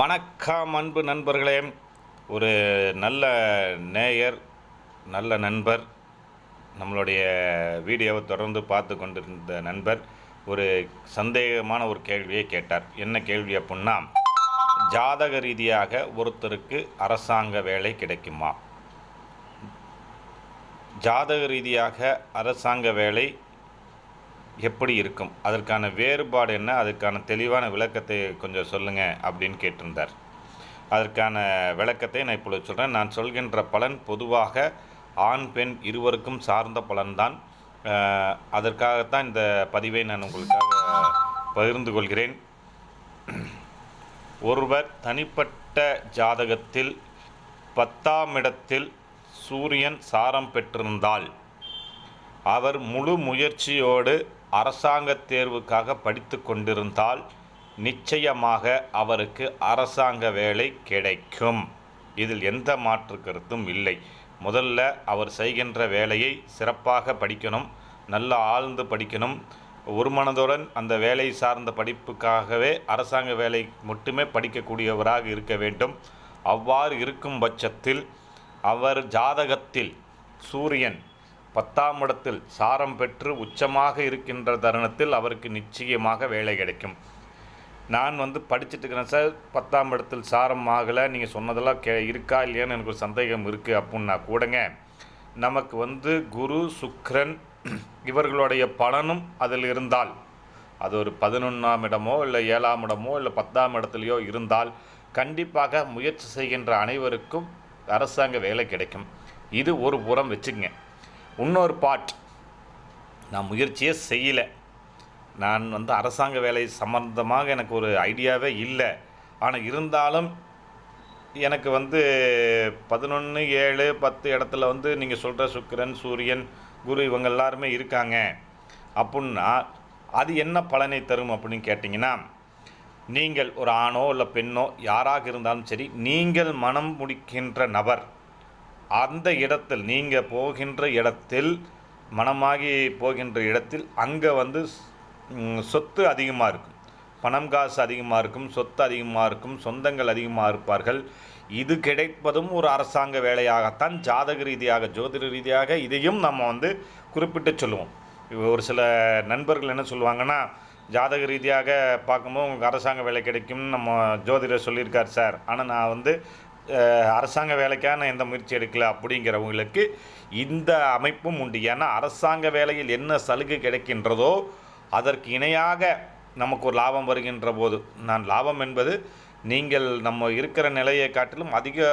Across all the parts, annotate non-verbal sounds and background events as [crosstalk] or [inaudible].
வணக்கம் அன்பு நண்பர்களே. ஒரு நல்ல நேயர் நல்ல நண்பர் நம்மளுடைய வீடியோவை தொடர்ந்து பார்த்து கொண்டிருந்த நண்பர் ஒரு சந்தேகமான ஒரு கேள்வியை கேட்டார். என்ன கேள்வி அப்புடின்னா ஜாதக ரீதியாக ஒருத்தருக்கு அரசாங்க வேலை கிடைக்குமா? ஜாதக ரீதியாக அரசாங்க வேலை எப்படி இருக்கும்? அதற்கான வேறுபாடு என்ன? அதற்கான தெளிவான விளக்கத்தை கொஞ்சம் சொல்லுங்கள் அப்படின்னு கேட்டிருந்தார். அதற்கான விளக்கத்தை நான் இப்பொழுது சொல்கிறேன் நான் சொல்கின்ற பலன் பொதுவாக ஆண் பெண் இருவருக்கும் சார்ந்த பலன்தான். அதற்காகத்தான் இந்த பதிவை நான் உங்களுக்காக பகிர்ந்து கொள்கிறேன். ஒருவர் தனிப்பட்ட ஜாதகத்தில் பத்தாம் இடத்தில் சூரியன் சாரம் பெற்றிருந்தால் அவர் முழு முயற்சியோடு அரசாங்க தேர்வுக்காக படித்து கொண்டிருந்தால் நிச்சயமாக அவருக்கு அரசாங்க வேலை கிடைக்கும். இதில் எந்த மாற்று கருத்தும் இல்லை. முதல்ல அவர் செய்கின்ற வேலையை சிறப்பாக படிக்கணும் நல்ல ஆழ்ந்து படிக்கணும். ஒரு மனதுடன் அந்த வேலை சார்ந்த படிப்புக்காகவே அரசாங்க வேலை மட்டுமே படிக்கக்கூடியவராக இருக்க வேண்டும். அவ்வாறு இருக்கும் பட்சத்தில் அவர் ஜாதகத்தில் சூரியன் பத்தாம் இடத்தில் சாரம் பெற்று உச்சமாக இருக்கின்ற தருணத்தில் அவருக்கு நிச்சயமாக வேலை கிடைக்கும். நான் வந்து படிச்சுட்டு இருக்கிறேன் சார். பத்தாம் இடத்தில் சாரம் ஆகலை. நீங்கள் சொன்னதெல்லாம் கே இருக்கா இல்லையான்னு எனக்கு ஒரு சந்தேகம் இருக்குது அப்படின்னா கூடங்க. நமக்கு வந்து குரு சுக்ரன் [clears throat] இவர்களுடைய பலனும் அதில் இருந்தால் அது ஒரு பதினொன்றாம் இடமோ இல்லை ஏழாம் இடமோ இல்லை பத்தாம் இடத்துலையோ இருந்தால் கண்டிப்பாக முயற்சி செய்கின்ற அனைவருக்கும் அரசாங்க வேலை கிடைக்கும். இது ஒரு புறம் வச்சுக்கங்க. இன்னொரு பாட் நான் முயற்சியே செய்யலை. நான் வந்து அரசாங்க வேலை சம்பந்தமாக எனக்கு ஒரு ஐடியாவே இல்லை. ஆனால் இருந்தாலும் எனக்கு வந்து பதினொன்று ஏழு பத்து இடத்துல வந்து நீங்கள் சொல்கிற சுக்கிரன் சூரியன் குரு இவங்க எல்லாருமே இருக்காங்க. அப்புடின்னா அது என்ன பலனை தரும் அப்படின்னு கேட்டிங்கன்னா நீங்கள் ஒரு ஆணோ இல்லை பெண்ணோ யாராக இருந்தாலும் சரி நீங்கள் மனம் முடிக்கின்ற நபர். அந்த இடத்தில் நீங்கள் போகின்ற இடத்தில் மனமாகி போகின்ற இடத்தில் அங்கே வந்து சொத்து அதிகமாக இருக்கும். பணம் காசு அதிகமாக இருக்கும் சொத்து அதிகமாக இருக்கும் சொந்தங்கள் அதிகமாக இருப்பார்கள். இது கிடைப்பதும் ஒரு அரசாங்க வேலையாகத்தான் ஜாதக ரீதியாக ஜோதிட ரீதியாக இதையும் நம்ம வந்து குறிப்பிட்டு சொல்லுவோம். ஒரு சில நண்பர்கள் என்ன சொல்லுவாங்கன்னா ஜாதக ரீதியாக பார்க்கும்போது உங்களுக்கு அரசாங்க வேலை கிடைக்கும்னு நம்ம ஜோதிடர் சொல்லியிருக்கார் சார். ஆனால் நான் வந்து அரசாங்க வேலைக்காக நான் எந்த முயற்சி எடுக்கல அப்படிங்கிறவங்களுக்கு இந்த அமைப்பும் உண்டு. ஏன்னா அரசாங்க வேலையில் என்ன சலுகை கிடைக்கின்றதோ அதற்கு இணையாக நமக்கு ஒரு லாபம் வருகின்ற போது நான் லாபம் என்பது நீங்கள் நம்ம இருக்கிற நிலையை காட்டிலும் அதிக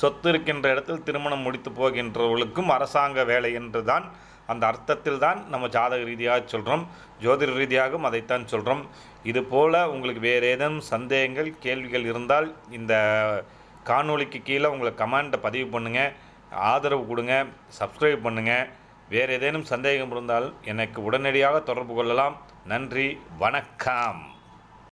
சொத்து இருக்கின்ற இடத்தில் திருமணம் முடித்து போகின்றவர்களுக்கும் அரசாங்க வேலை என்று தான் அந்த அர்த்தத்தில் தான் நம்ம ஜாதக ரீதியாக சொல்கிறோம் ஜோதிட ரீதியாகவும் அதைத்தான் சொல்கிறோம். இது போல் உங்களுக்கு வேறு ஏதேனும் சந்தேகங்கள் கேள்விகள் இருந்தால் இந்த காணொலிக்கு கீழே உங்களை கமெண்ட்டை பதிவு பண்ணுங்கள் ஆதரவு கொடுங்க சப்ஸ்கிரைப் பண்ணுங்கள் வேறு ஏதேனும் சந்தேகம் இருந்தால் எனக்கு உடனடியாக தொடர்பு கொள்ளலாம். நன்றி வணக்கம்.